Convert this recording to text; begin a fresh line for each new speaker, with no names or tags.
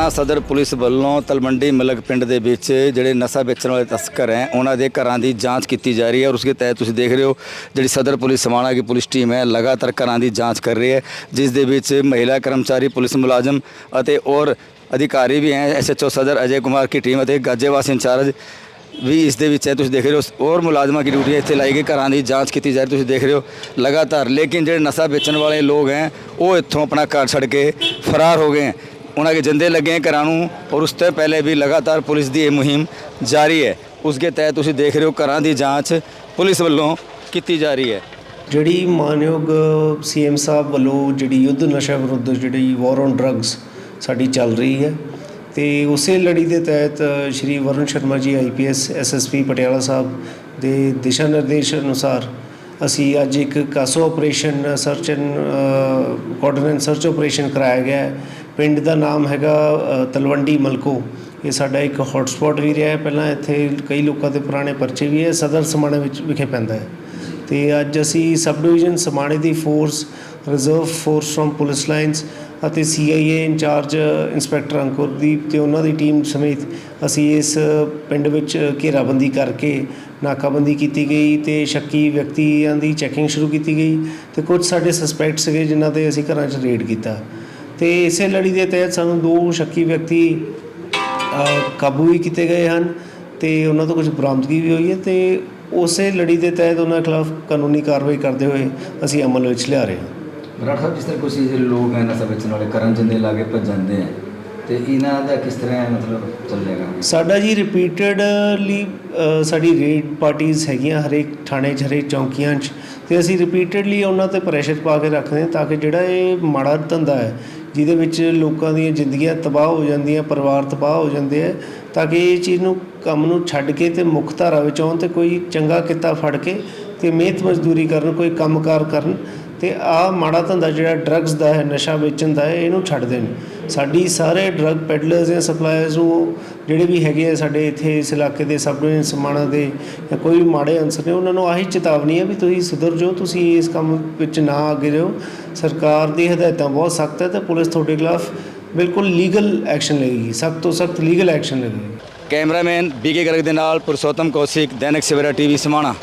ਸਮਾਣਾ ਸਦਰ ਪੁਲਿਸ ਵੱਲੋਂ ਤਲਮੰਡੀ ਮਲਕ ਪਿੰਡ ਦੇ ਵਿੱਚ ਜਿਹੜੇ ਨਸ਼ਾ ਵੇਚਣ ਵਾਲੇ ਤਸਕਰ ਹੈ, ਉਹਨਾਂ ਦੇ ਘਰਾਂ ਦੀ ਜਾਂਚ ਕੀਤੀ ਜਾ ਰਹੀ ਹੈ ਔਰ ਉਸਕੇ ਤਹਿਤ ਤੁਸੀਂ ਦੇਖ ਰਹੇ ਹੋ ਜਿਹੜੀ ਸਦਰ ਪੁਲਿਸ ਸਮਾਣਾ ਦੀ ਪੁਲਿਸ ਟੀਮ ਹੈ, ਲਗਾਤਾਰ ਘਰਾਂ ਦੀ ਜਾਂਚ ਕਰ ਰਹੀ ਹੈ, ਜਿਸ ਦੇ ਵਿੱਚ ਮਹਿਲਾ ਕਰਮਚਾਰੀ, ਪੁਲਿਸ ਮੁਲਾਜ਼ਮ ਅਤੇ ਔਰ ਅਧਿਕਾਰੀ ਵੀ ਹੈ। ਐਸਐਚਓ ਸਦਰ ਅਜੇ ਕੁਮਾਰ ਕੀ ਟੀਮ ਅਤੇ ਗਾਜੇਵਾਸ ਇੰਚਾਰਜ ਵੀ ਇਸ ਦੇ ਵਿੱਚ ਹੈ। ਤੁਸੀਂ ਦੇਖ ਰਹੇ ਹੋ ਔਰ ਮੁਲਾਜ਼ਮਾਂ ਦੀ ਡਿਊਟੀ ਇੱਥੇ ਲਾਈ ਗਈ ਘਰਾਂ ਦੀ ਜਾਂਚ ਕੀਤੀ ਜਾ ਰਹੀ ਤੁਸੀਂ ਦੇਖ ਰਹੇ ਹੋ ਲਗਾਤਾਰ, ਲੇਕਿਨ ਜਿਹੜੇ ਨਸ਼ਾ ਵੇਚਣ ਵਾਲੇ ਲੋਕ ਹੈ, ਉਹ ਇੱਥੋਂ ਆਪਣਾ ਘਰ ਛੱਡ ਕੇ ਫਰਾਰ ਹੋ ਗਏ ਹੈ। ਉਹਨਾਂ के ਜਿੰਦੇ ਲੱਗੇ ਹੈ ਘਰਾਂ ਨੂੰ ਔਰ ਉਸ ਤੋਂ ਪਹਿਲੇ ਵੀ ਲਗਾਤਾਰ ਪੁਲਿਸ ਦੀ ਇਹ ਮੁਹਿੰਮ ਜਾਰੀ ਹੈ। ਉਸ ਦੇ ਤਹਿਤ ਤੁਸੀਂ ਦੇਖ ਰਹੇ ਹੋ ਘਰਾਂ ਦੀ ਜਾਂਚ ਪੁਲਿਸ ਵੱਲੋਂ ਕੀਤੀ ਜਾ ਰਹੀ ਹੈ।
ਜਿਹੜੀ ਮਾਨਯੋਗ ਸੀਐਮ ਸਾਹਿਬ ਵੱਲੋਂ ਜਿਹੜੀ ਯੁੱਧ ਨਸ਼ਾ ਵਿਰੁੱਧ ਜਿਹੜੀ ਵਾਰ ਔਨ ਡਰੱਗਸ ਸਾਡੀ ਚੱਲ ਰਹੀ ਹੈ ਤੇ ਉਸੇ ਲੜੀ ਦੇ ਤਹਿਤ ਸ਼੍ਰੀ ਵਰੁਣ ਸ਼ਰਮਾ ਜੀ ਆਈਪੀਐਸ ਐਸਐਸਪੀ ਪਟਿਆਲਾ ਸਾਹਿਬ ਦੇ ਦਿਸ਼ਾ ਨਿਰਦੇਸ਼ ਅਨੁਸਾਰ ਅਸੀਂ ਅੱਜ ਇੱਕ CASO operation search and coordinate search operation ਕਰਾਇਆ ਗਿਆ ਹੈ। ਪਿੰਡ ਦਾ ਨਾਮ ਹੈਗਾ ਤਲਵੰਡੀ ਮਲਕੋ। ਇਹ ਸਾਡਾ ਇੱਕ ਹੌਟਸਪੌਟ ਵੀ ਰਿਹਾ ਹੈ। ਪਹਿਲਾਂ ਇੱਥੇ ਕਈ ਲੋਕਾਂ ਦੇ ਪੁਰਾਣੇ ਪਰਚੇ ਵੀ ਹੈ। ਸਦਰ ਸਮਾਣੇ ਵਿੱਚ ਵਿਖੇ ਪੈਂਦਾ ਹੈ। ਤੇ ਅੱਜ ਅਸੀਂ ਸਬ ਡਿਵੀਜ਼ਨ ਸਮਾਣੇ ਦੀ force reserve force from police lines ਅਤੇ ਸੀਆਈਏ ਇੰਚਾਰਜ ਇੰਸਪੈਕਟਰ ਅੰਕੁਰਦੀਪ ਤੇ ਉਹਨਾਂ ਦੀ ਟੀਮ ਸਮੇਤ ਅਸੀਂ ਇਸ ਪਿੰਡ ਵਿੱਚ ਘੇਰਾਬੰਦੀ ਕਰਕੇ ਨਾਕਾਬੰਦੀ ਕੀਤੀ ਗਈ ਤੇ ਸ਼ੱਕੀ ਵਿਅਕਤੀਆਂ ਦੀ ਚੈਕਿੰਗ ਸ਼ੁਰੂ ਕੀਤੀ ਗਈ ਤੇ ਕੁਝ ਸਾਡੇ ਸਸਪੈਕਟ ਸੀਗੇ ਜਿਨ੍ਹਾਂ ਤੇ ਅਸੀਂ ਘਰਾਂ 'ਚ ਰੇਡ ਕੀਤਾ। ਤੇ ਇਸੇ ਲੜੀ ਦੇ ਤਹਿਤ ਸਾਨੂੰ ਦੋ ਸ਼ੱਕੀ ਵਿਅਕਤੀ ਕਾਬੂ ਵੀ ਕੀਤੇ ਗਏ ਹਨ ਤੇ ਉਹਨਾਂ ਤੋਂ ਕੁਝ ਬਰਾਮਦਗੀ ਵੀ ਹੋਈ ਹੈ ਤੇ ਉਸੇ ਲੜੀ ਦੇ ਤਹਿਤ ਉਹਨਾਂ ਖਿਲਾਫ ਕਾਨੂੰਨੀ ਕਾਰਵਾਈ ਕਰਦੇ ਹੋਏ ਅਸੀਂ ਅਮਲ ਵਿੱਚ ਲਿਆ ਰਹੇ ਹਾਂ।
ਬਰਾੜ ਸਾਹਿਬ ਜਿਸ ਤਰ੍ਹਾਂ ਕੁਝ ਜਿਹੜੇ ਲੋਕ ਹੈ ਨਸ਼ਾ ਵੇਚਣ ਵਾਲੇ ਕਰਨ ਜਿੰਦੇ ਲਾ ਕੇ ਭੱਜ ਜਾਂਦੇ ਹੈ ਤੇ ਇਹਨਾਂ ਦਾ ਕਿਸ ਤਰ੍ਹਾਂ ਮਤਲਬ ਚੱਲੇਗਾ?
ਸਾਡਾ ਜੀ ਰਿਪੀਟਡਲੀ ਸਾਡੀ ਰੇਡ ਪਾਰਟੀਆਂ ਹੈਗੀਆਂ ਹਰੇਕ ਥਾਣੇ 'ਚ ਹਰੇਕ ਚੌਂਕੀਆਂ 'ਚ ਤੇ ਅਸੀਂ ਰਿਪੀਟਡਲੀ ਉਹਨਾਂ ਤੇ ਪ੍ਰੈਸ਼ਰ ਪਾ ਕੇ ਰੱਖਦੇ ਹਾਂ ਤਾਂ ਕਿ ਜਿਹੜਾ ਇਹ ਮਾੜਾ ਧੰਦਾ ਹੈ ਜਿਹਦੇ ਵਿੱਚ ਲੋਕਾਂ ਦੀਆਂ ਜ਼ਿੰਦਗੀਆਂ ਤਬਾਹ ਹੋ ਜਾਂਦੀਆਂ, ਪਰਿਵਾਰ ਤਬਾਹ ਹੋ ਜਾਂਦੇ ਆ, ਤਾਂ ਕਿ ਇਹ ਚੀਜ਼ ਨੂੰ ਕੰਮ ਨੂੰ ਛੱਡ ਕੇ ਤੇ ਮੁੱਖ ਧਾਰਾ ਵਿੱਚ ਆਉਣ ਤੇ ਕੋਈ ਚੰਗਾ ਕਿੱਤਾ ਫੜ ਕੇ ਤੇ ਮਿਹਨਤ ਮਜ਼ਦੂਰੀ ਕਰਨ, ਕੋਈ ਕੰਮਕਾਰ ਕਰਨ ਤੇ ਆ ਮਾੜਾ ਧੰਦਾ ਜਿਹੜਾ ਡਰੱਗਸ ਦਾ ਹੈ, ਨਸ਼ਾ ਵੇਚਣ ਦਾ ਹੈ, ਇਹਨੂੰ ਛੱਡ ਦੇਣ। ਸਾਡੀ ਸਾਰੇ ਡਰੱਗ ਪੈਡਲਰਸ ਜਾਂ ਸਪਲਾਇਰਸ ਨੂੰ ਜਿਹੜੇ ਵੀ ਹੈਗੇ ਆ ਸਾਡੇ ਇੱਥੇ ਇਸ ਇਲਾਕੇ ਦੇ ਸਬ ਡਿਵੀਜ਼ਨ ਸਮਾਣਾ ਦੇ ਜਾਂ ਕੋਈ ਵੀ ਮਾੜੇ ਅੰਸਰ ਨੇ, ਉਹਨਾਂ ਨੂੰ ਆਹੀ ਚੇਤਾਵਨੀ ਹੈ ਵੀ ਤੁਸੀਂ ਸੁਧਰ ਜਾਓ, ਤੁਸੀਂ ਇਸ ਕੰਮ ਵਿੱਚ ਨਾ ਅੱਗੇ ਜਾਓ ਸਰਕਾਰ ਦੀ ਹਦਾਇਤਾਂ ਬਹੁਤ ਸਖਤ ਹੈ ਤੇ ਪੁਲਿਸ ਤੁਹਾਡੇ ਖਿਲਾਫ ਬਿਲਕੁਲ ਲੀਗਲ ਐਕਸ਼ਨ ਲਏਗੀ, ਸਖਤ ਤੋਂ ਸਖਤ ਲੀਗਲ ਐਕਸ਼ਨ ਲਏਗੀ।
ਕੈਮਰਾਮੈਨ ਬੀਕੇ ਗਰਗ ਦੇ ਨਾਲ ਪੁਰਸ਼ੋਤਮ ਕੌਸ਼ਿਕ, ਦੈਨਿਕ ਸਵੇਰਾ ਟੀਵੀ, ਸਮਾਣਾ।